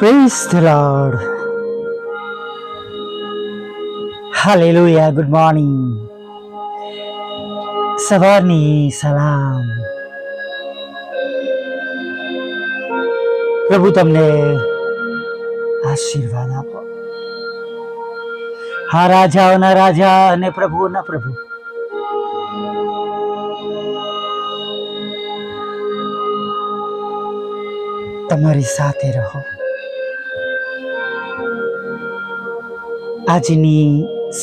Praise the Lord. Hallelujah. Good morning. સવારની સલામ પ્રભુ તમને આશીર્વાદ આપો હા રાજાઓના રાજા અને પ્રભુઓના પ્રભુ તમારી સાથે રહો આજની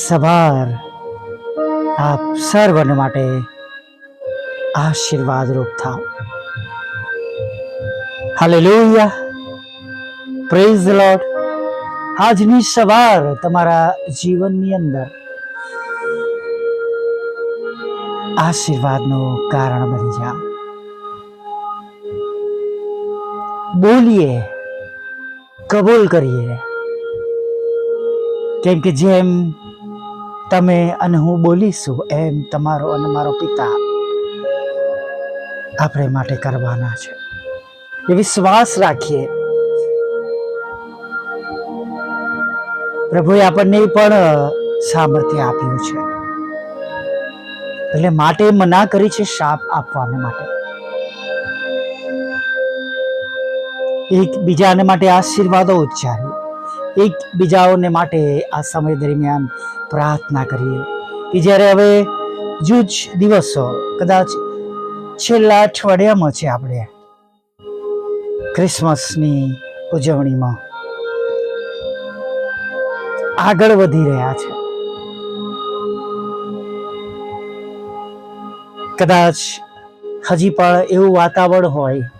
સવાર આપ સર્વને માટે આશીર્વાદ રૂપ થાવ. હાલેલુયા પ્રેઝ લોર્ડ આજની સવાર તમારા જીવનની અંદર આશીર્વાદનું કારણ બની જાઓ બોલીએ, કબૂલ કરીએ. કેમ કે જેમ તમે અને હું બોલીશું, એમ તમારો અને મારો પિતા આપણે માટે કરવાના છે. એ વિશ્વાસ રાખીએ. પ્રભુએ આપણને પણ સામર્થ્ય આપ્યું છે. એટલે માટે મના કરી છે શાપ આપવાને માટે. એક બીજાને માટે આશીર્વાદો ઉચ્ચારીએ. એક બીજાઓને માટે આ સમય દરમિયાન પ્રાર્થના કરીએ કે જ્યારે હવે જૂજ દિવસો કદાચ છેલ્લા અઠવાડિયામાં છે આપણે ક્રિસમસની ઉજવણીમાં આગળ વધી રહ્યા છે. કદાચ હજી પણ એવું વાતાવરણ હોય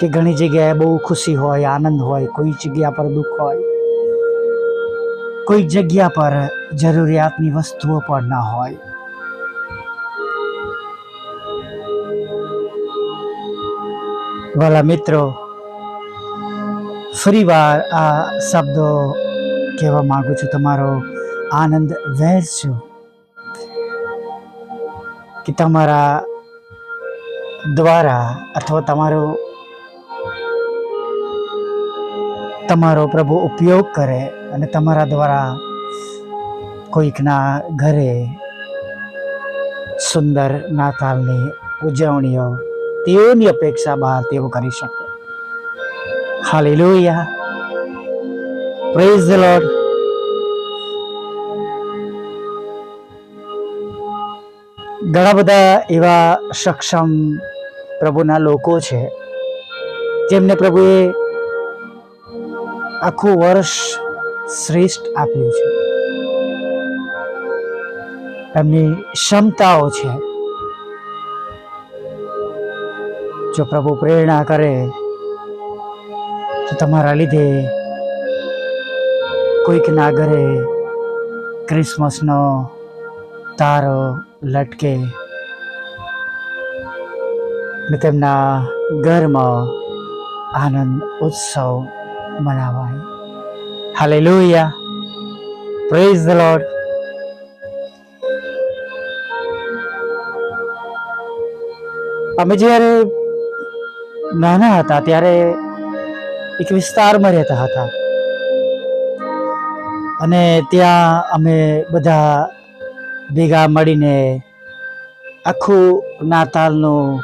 કે ઘણી જગ્યાએ બહુ ખુશી હોય, આનંદ હોય, કોઈ જગ્યા પર દુઃખ હોય. કોઈ જગ્યા પર જરૂરિયાતની વસ્તુઓ પણ ન હોય. વાલા મિત્રો, ફરીવાર આ શબ્દો કહેવા માંગુ છું. તમારો આનંદ વહેંચો કે તમારા દ્વારા અથવા તમારો તમારો પ્રભુ ઉપયોગ કરે અને તમારા દ્વારા કોઈકના ઘરે સુંદર નાતાલની ઉજવણીઓ તેઓની અપેક્ષા બહાર તેઓ કરી શકે. હાલેલુયા. પ્રેઝ ધ લોર્ડ ઘણા બધા એવા સક્ષમ પ્રભુના લોકો છે, જેમને પ્રભુએ આખું વર્ષ શ્રેષ્ઠ આપ્યું છે. એમની ક્ષમતાઓ છે. જો પ્રભુ પ્રેરણા કરે, તો તમારા લીધે કોઈકના ઘરે ક્રિસમસનો તારો લટકે ને તેમના ઘરમાં આનંદ ઉત્સવ મનાવાય હાલેલુયા પ્રેઝ ધ લોર્ડ અમે જ્યારે નાના હતા ત્યારે એક વિસ્તારમાં રહેતા હતા. અને ત્યાં અમે બધા ભેગા મળીને આખું નાતાલનું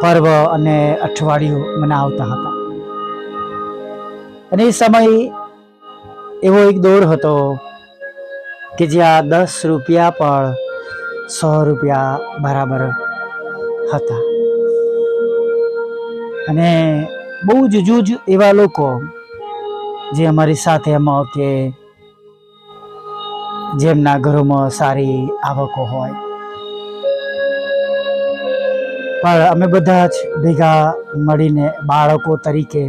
પર્વ અને અઠવાડિયું મનાવતા હતા. અને એ સમય એવો એક દોર હતો કે જ્યાં દસ રૂપિયા પણ સો રૂપિયા બરાબર હતા. અને બહુ જ જૂજ એવા લોકો જે અમારી સાથે એમાં કે જેમના ઘરોમાં સારી આવકો હોય. પણ અમે બધા જ ભેગા મળીને બાળકો તરીકે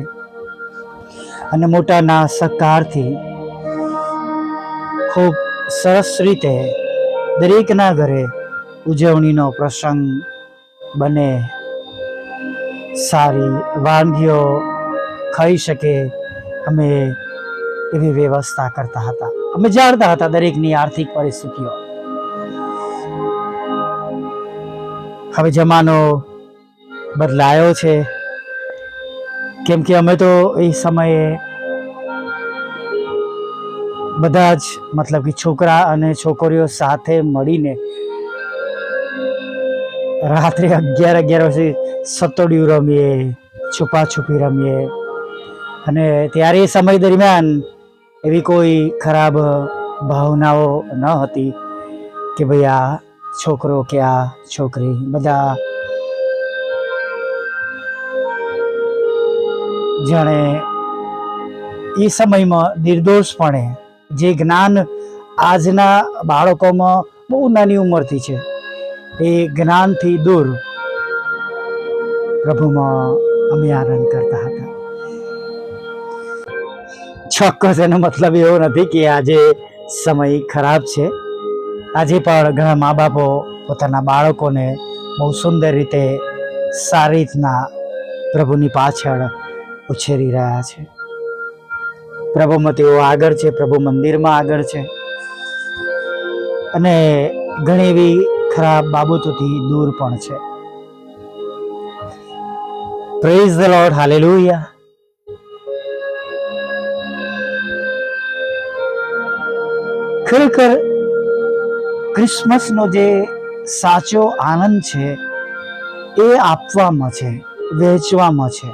અને મોટાના સહકારથી ખૂબ સરસ રીતે દરેકના ઘરે ઉજવણીનો પ્રસંગ બને. સારી વાનગીઓ ખાઈ શકે અમે એવી વ્યવસ્થા કરતા હતા. અમે જાણતા હતા દરેકની આર્થિક પરિસ્થિતિઓ. હવે જમાનો બદલાયો છે. કેમ કે અમે તો એ સમયે બધા જ, મતલબ કે છોકરા અને છોકરીઓ સાથે મળીને રાત્રે અગિયાર અગિયાર વાગે સતોડિયું રમીએ છુપા છુપી રમીએ. અને ત્યારે એ સમય દરમિયાન એવી કોઈ ખરાબ ભાવનાઓ ન હતી કે ભાઈ આ છોકરો કે આ છોકરી બધા જાણે એ સમયમાં નિર્દોષપણે જે જ્ઞાન આજના બાળકોમાં બહુ નાની ઉંમરથી છે, એ જ્ઞાનથી દૂર પ્રભુમાં અમે આનંદ કરતા હતા. ચોક્કસ એનો મતલબ એવો નથી કે આજે સમય ખરાબ છે. આજે પણ ઘણા મા બાપો પોતાના બાળકોને બહુ સુંદર રીતે સારી રીતના પ્રભુની પાછળ ઉછેરી રહ્યા છે. પ્રભુમાં તેઓ આગળ છે, પ્રભુ મંદિરમાં આગળ છે. અને ઘણી એવી ખરાબ બાબતોથી દૂર પણ છે. પ્રેઝ ધ લોર્ડ હાલેલુયા ખરેખર ક્રિસમસનો જે સાચો આનંદ છે, એ આપવામાં છે વહેંચવામાં છે.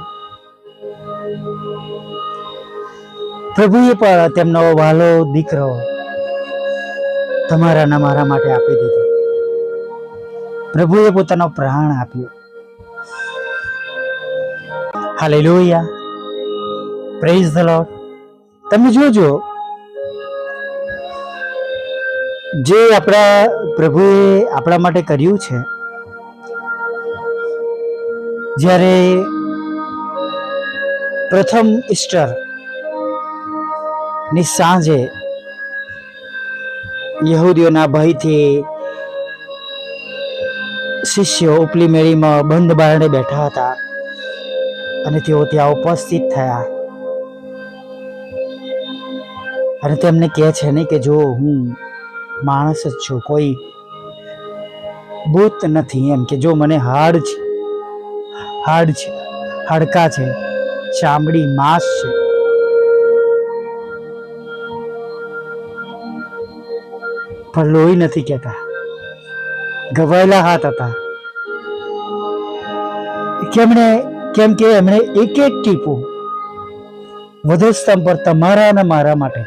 પ્રભુએ પણ તેમનો વાલો દીકરો તમારા ને મારા માટે આપી દીધો. પ્રભુએ પોતાનો પ્રાણ આપ્યો. લોહિયા પ્રેઝ ધ લોટ તમે જોજો, જે આપણા પ્રભુએ આપણા માટે કર્યું છે, જ્યારે પ્રથમ ઈસ્ટરની સાંજે યહૂદીઓના ભયથી શિષ્યો ઉપલી મેળીમાં બંધ બારણે બેઠા હતા અને તેઓ ત્યાં ઉપસ્થિત થયા. અને તેમને કહે છે ને કે જો હું માણસ જ છું, કોઈ ભૂત નથી એમ કે જો મને હાડ છે હાડ છે હાડકા છે ચામડી માંસ છે. પણ લોહી નથી કહેતા. ગવાયેલા હાથ હતા. કેમણે કેમ કે એમણે એક એક ટીપું વધસ્તંભ પર તમારા અને મારા માટે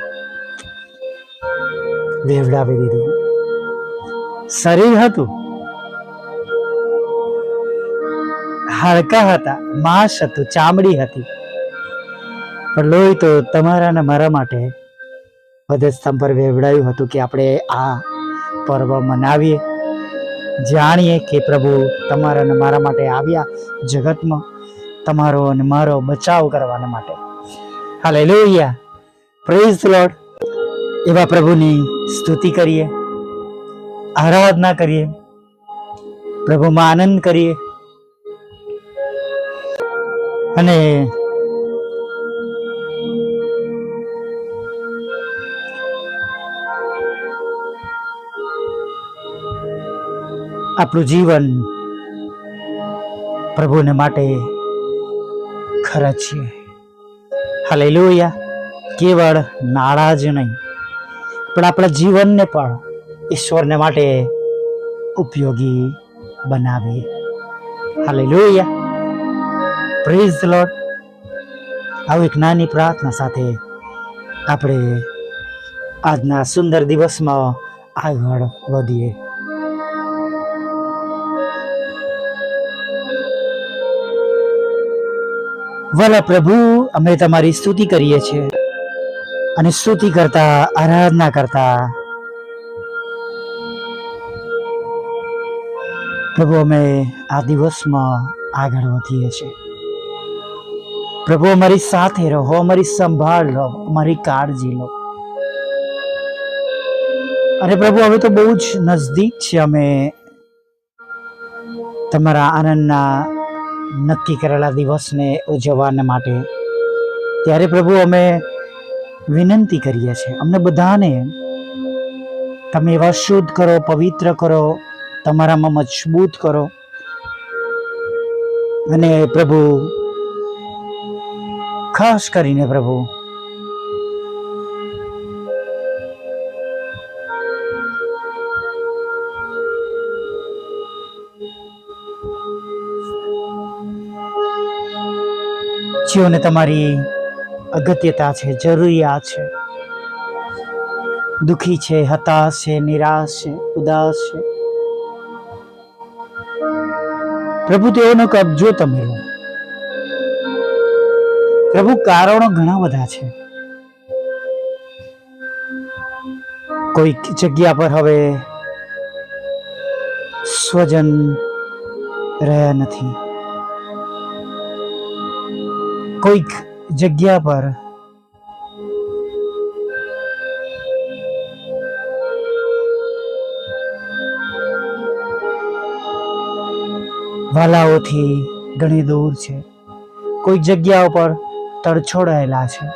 વેવડાવી દીધું. શરીર હતું. હાડકા હતા, માંસ હતું, ચામડી હતી. પણ લોહી તો તમારા ને મારા માટે વધસ્તંભ પર વેવડાયું હતું કે આપણે આ પર્વ મનાવીએ. જાણીએ કે પ્રભુ તમારા ને મારા માટે આવ્યા જગતમાં તમારો અને મારો બચાવ કરવાના માટે. હાલે લોહિયા પ્રેઝ લોર્ડ એવા પ્રભુની સ્તુતિ કરીએ, આરાધના કરીએ, પ્રભુમાં આનંદ કરીએ. અને આપણું જીવન પ્રભુને માટે ખર્ચીએ લોહિયા કેવળ નાણાં જ નહીં. પણ આપણા જીવનને પણ ઈશ્વરને માટે ઉપયોગી બનાવીએ. હાલેલુયા. પ્રેઝ લોર્ડ આવી એક નાની પ્રાર્થના સાથે આપણે આજના સુંદર દિવસમાં આગળ વધીએ. વાલા પ્રભુ અમે તમારી સ્તુતિ કરીએ છીએ અને સ્તુતિ કરતા, આરાધના કરતા. પ્રભુ, અમે આ દિવસમાં આગળ વધીએ છીએ. પ્રભુ, અમારી સાથે રહો, અમારી સંભાળ લો અમારી કાળજી લો. અને પ્રભુ, હવે તો બહુ જ નજદીક છે અમે. તમારા આનંદના નક્કી કરેલા દિવસને ઉજવવાને માટે. ત્યારે પ્રભુ, અમે વિનંતી કરીએ છીએ, અમને બધાને તમે એવા શુદ્ધ કરો, પવિત્ર કરો, તમારામાં મજબૂત કરો. અને પ્રભુ ખાસ કરીને પ્રભુ. જેઓને તમારી અગત્યતા છે, જરૂરિયાત છે, દુખી છે, હતાશ છે, નિરાશ છે, ઉદાસ છે. પ્રભુ, તેઓનો કબજો તમે લો. પ્રભુ, કારણો ઘણા બધા છે. કોઈક જગ્યા પર હવે સ્વજન રહ્યા નથી. કોઈક જગ્યા પર વાલાઓથી ઘણી દૂર છે. કોઈક જગ્યા પર તડછોડાયેલા છે.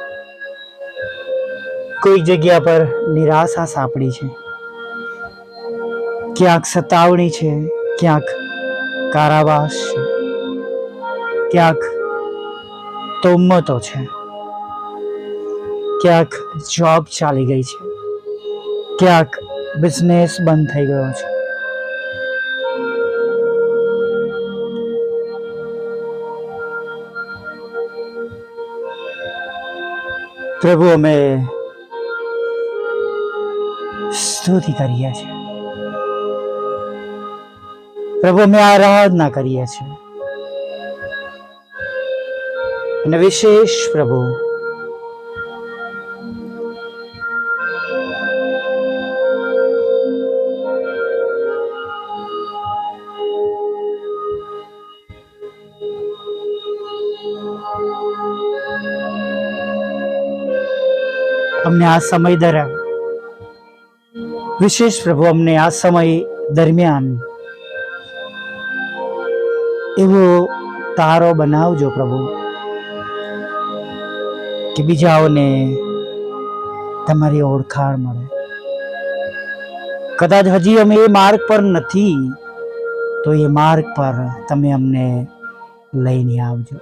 કોઈક જગ્યા પર નિરાશા સાંપડી છે. ક્યાંક સતાવણી છે, ક્યાંક કારાવાસ છે. ક્યાંક તોમતો છે. ક્યાંક જોબ ચાલી ગઈ છે. ક્યાંક બિઝનેસ બંધ થઈ ગયો છે. પ્રભુ અમે સ્તુતિ કરીએ છીએ પ્રભુ અમે આરાધના કરીએ છીએ અને વિશેષ પ્રભુ અમને આ સમય દરમિયાન. વિશેષ પ્રભુ, અમને આ સમય દરમિયાન. એવો તારો બનાવજો પ્રભુ, કે બીજાઓને તમારી ઓળખાણ મળે. કદાચ હજી અમે એ માર્ગ પર નથી, તો એ માર્ગ પર તમે અમને લઈને આવજો.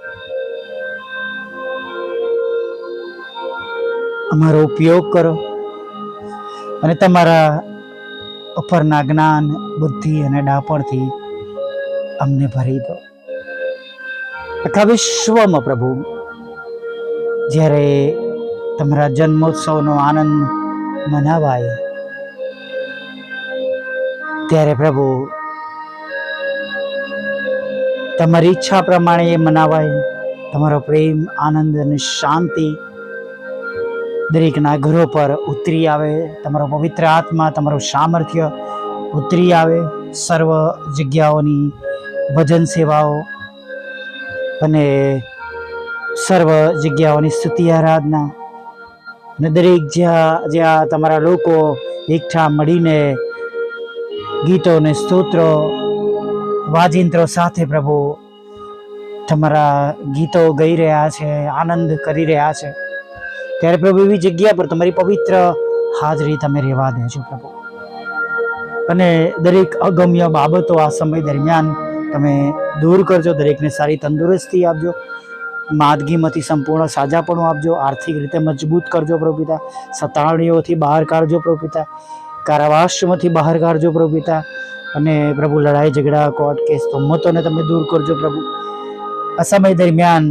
અમારો ઉપયોગ કરો અને તમારા ઉપરના જ્ઞાન, બુદ્ધિ અને ડાપણથી અમને ભરી દો. આખા વિશ્વમાં પ્રભુ, જ્યારે તમારા જન્મોત્સવનો આનંદ મનાવાય, ત્યારે પ્રભુ, તમારી ઈચ્છા પ્રમાણે એ મનાવાય. તમારો પ્રેમ, આનંદ અને શાંતિ દરેકના ઘરો પર ઉતરી આવે, તમારો પવિત્ર આત્મા, તમારું સામર્થ્ય ઉતરી આવે. સર્વ જગ્યાઓની ભજન સેવાઓ અને સર્વ જગ્યાઓની સ્તુતિ, આરાધના. અને દરેક જ્યાં જ્યાં તમારા લોકો એકઠા મળીને ગીતો અને સ્તોત્રો, વાજિંત્રો સાથે પ્રભુ તમારા ગીતો ગઈ રહ્યા છે, આનંદ કરી રહ્યા છે. ત્યારે પ્રભુ એવી જગ્યા પર તમારી પવિત્ર હાજરી તમે રહેવા દેજો પ્રભુ. અને દરેક અગમ્ય બાબતો આ સમય દરમિયાન તમે દૂર કરજો, દરેકને સારી તંદુરસ્તી આપજો માદગીમાંથી સંપૂર્ણ સાજાપણું આપજો, આર્થિક રીતે મજબૂત કરજો પ્રભુ સતાણીઓથી બહાર કાઢજો પ્રભુ પિતા, કારાવાસમાંથી બહાર કાઢજો પ્રભુ અને પ્રભુ લડાઈ ઝઘડા, કોર્ટ કેસ તોમતોને તમે દૂર કરજો પ્રભુ. આ સમય દરમિયાન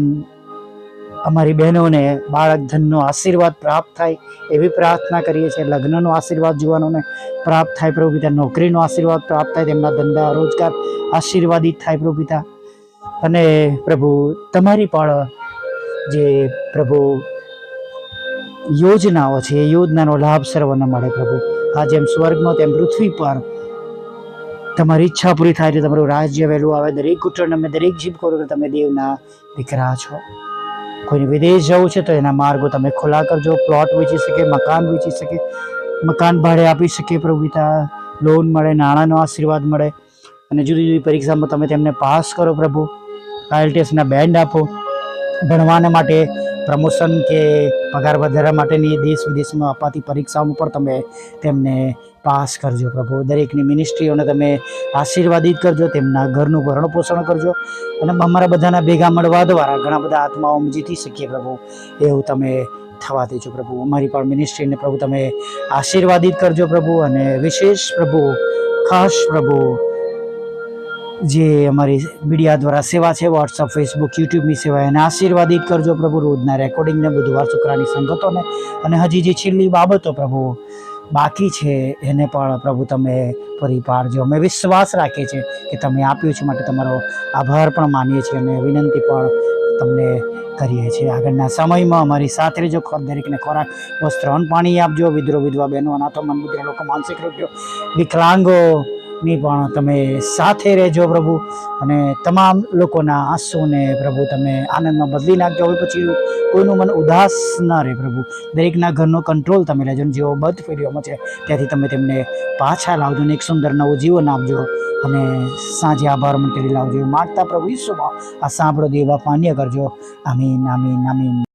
અમારી બહેનોને બાળક ધનનો આશીર્વાદ પ્રાપ્ત થાય એવી પ્રાર્થના કરીએ છીએ. લગ્નનો આશીર્વાદ જુવાનોને પ્રાપ્ત થાય. પ્રભુ પિતા, નોકરીનો આશીર્વાદ પ્રાપ્ત થાય. તેમના ધંધા, રોજગાર આશીર્વાદિત થાય પ્રભુ પિતા. અને પ્રભુ, તમારી પણ જે પ્રભુ યોજનાઓ છે, એ યોજનાનો લાભ સર્વને મળે પ્રભુ. આ જેમ સ્વર્ગમાં તેમ પૃથ્વી પર તમારી ઈચ્છા પૂરી થાય એટલે તમારું રાજ્ય વહેલું આવે. દરેક કુટુંબ દરેક જીભ કરો તમે દેવના દીકરા છો. કોઈને વિદેશ જવું છે તો એના માર્ગો તમે ખુલ્લા કરજો. પ્લોટ વેચી શકે, મકાન વેચી શકે, મકાન ભાડે આપી શકે પ્રભુતા લોન મળે, નાણાંનો આશીર્વાદ મળે. અને જુદી જુદી પરીક્ષામાં તમે તેમને પાસ કરો પ્રભુ. આઈએલટીએસના બેન્ડ આપો. ભણવાના માટે પ્રમોશન કે પગાર વધારા માટેની દેશ વિદેશમાં અપાતી પરીક્ષાઓમાં પણ તમે તેમને પાસ કરજો પ્રભુ. દરેકની મિનિસ્ટ્રીઓને તમે આશીર્વાદિત કરજો, તેમના ઘરનું ભરણ પોષણ કરજો અને અમારા બધાના ભેગા મળવા દ્વારા ઘણા બધા આત્માઓ જીતી શકીએ પ્રભુ. એવું તમે થવા દેજો પ્રભુ. અમારી પણ મિનિસ્ટ્રીને પ્રભુ તમે આશીર્વાદિત કરજો પ્રભુ અને વિશેષ પ્રભુ, ખાસ પ્રભુ જે અમારી મીડિયા દ્વારા સેવા છે વોટ્સઅપ ફેસબુક યુટ્યુબની સેવા એને આશીર્વાદિત કરજો પ્રભુ, રોજના રેકોર્ડિંગને બુધવાર શુક્રાની સંગતોને. અને હજી જે છેલ્લી બાબતો પ્રભુ બાકી છે, એને પણ પ્રભુ તમે ફરી પાડજો. અમે વિશ્વાસ રાખીએ છીએ કે તમે આપ્યું છે માટે તમારો આભાર પણ માનીએ છીએ અને વિનંતી પણ તમને કરીએ છીએ. આગળના સમયમાં અમારી સાથે રહેજો. દરેકને ખોરાક, વસ્ત્ર, અન્ન, પાણી આપજો. વિદ્રો વિધવા, બહેનો, અનાથો મનબુદ્ધ લોકો, માનસિક રોગ્યો વિકલાંગોની પણ તમે સાથે રહેજો પ્રભુ. અને તમામ લોકોના આંસુને પ્રભુ તમે આનંદમાં બદલી નાખજો. હવે પછી કોઈનું મન ઉદાસ ન રહે પ્રભુ. દરેકના ઘરનો કંટ્રોલ તમે લેજો. અને જેઓ બધ ફેરીઓમાં છે, ત્યાંથી તમે તેમને પાછા લાવજો ને એક સુંદર નવું જીવન આપજો. અને સાંજે આભાર મંતરી લાવજો. માગતા પ્રભુ ઈશ્વરમાં આ સાંભળો દેવા માન્ય કરજો. આમીન આમીન આમીન.